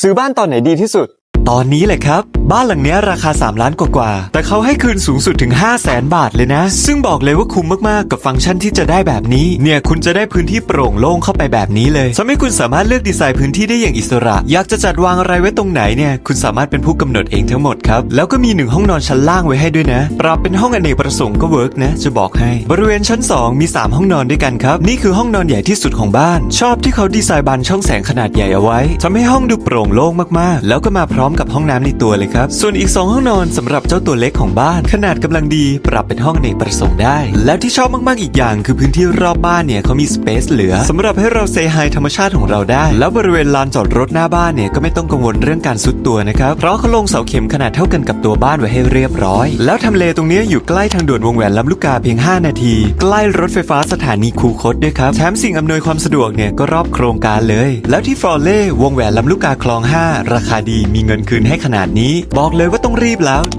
ซื้อบ้านตอนไหนดีที่สุด ตอนนี้แหละครับ บ้านหลังนี้ราคา 3 ล้านกว่าๆแต่เขาให้คืนสูงสุดถึง 5 0 0แสนบาทเลยนะ ซึ่งบอกเลยว่าคุ้มมากๆ กับฟังก์ชันที่จะได้แบบนี้ เนี่ยคุณจะได้พื้นที่โปร่งโล่งเข้าไปแบบนี้เลยทำให้คุณสามารถเลือกดีไซน์พื้นที่ได้อย่างอิสระ อยากจะจัดวางอะไรไว้ตรงไหนเนี่ย คุณสามารถเป็นผู้กำหนดเองทั้งหมดครับ แล้วก็มีหนึ่งห้องนอนชั้นล่างไว้ให้ด้วยนะ ปรับเป็นห้องอเนกประสงค์ก็เวิร์กนะ จะบอกให้ บริเวณชั้น 2 มี 3 ห้องนอนด้วยกันครับ นี่คือห้องนอนใหญ่ที่สุดของบ้าน ชอบที่เขาดีไซน์บานช่องแสงขนาดใหญ่เอาไว้ทำให้ห้องดูโปร่งโล่งมากๆ แล้วก็มาพร้อมกับห้องน้ำในตัวเลยครับ ส่วนอีก 2 ห้องนอนสำหรับเจ้าตัวเล็กของบ้าน ขนาดกำลังดี ปรับเป็นห้องอเนกประสงค์ได้ แล้วที่ชอบมากๆอีกอย่าง คือพื้นที่รอบบ้านเนี่ยเขามีสเปซเหลือสำหรับให้เราเซฮายธรรมชาติของเราได้ แล้วบริเวณลานจอดรถหน้าบ้านเนี่ยก็ไม่ต้องกังวลเรื่องการซุดตัวนะครับ เพราะเขาลงเสาเข็มขนาดเท่ากันกับตัวบ้านไว้ให้เรียบร้อย แล้วทำเลตรงนี้อยู่ใกล้ทางด่วนวงแหวนลำลูกกาเพียง 5 นาที ใกล้รถไฟฟ้าสถานีคูคตด้วยครับแถมสิ่งอำนวยความสะดวกเนี่ยก็รอบโครงการเลย แล้วที่ฟอร์เล่วงแหวนลำลูกกาคลอง 5 ราคาดีมีเงินคืนให้ขนาดนี้ บอกเลยว่าต้องรีบแล้ว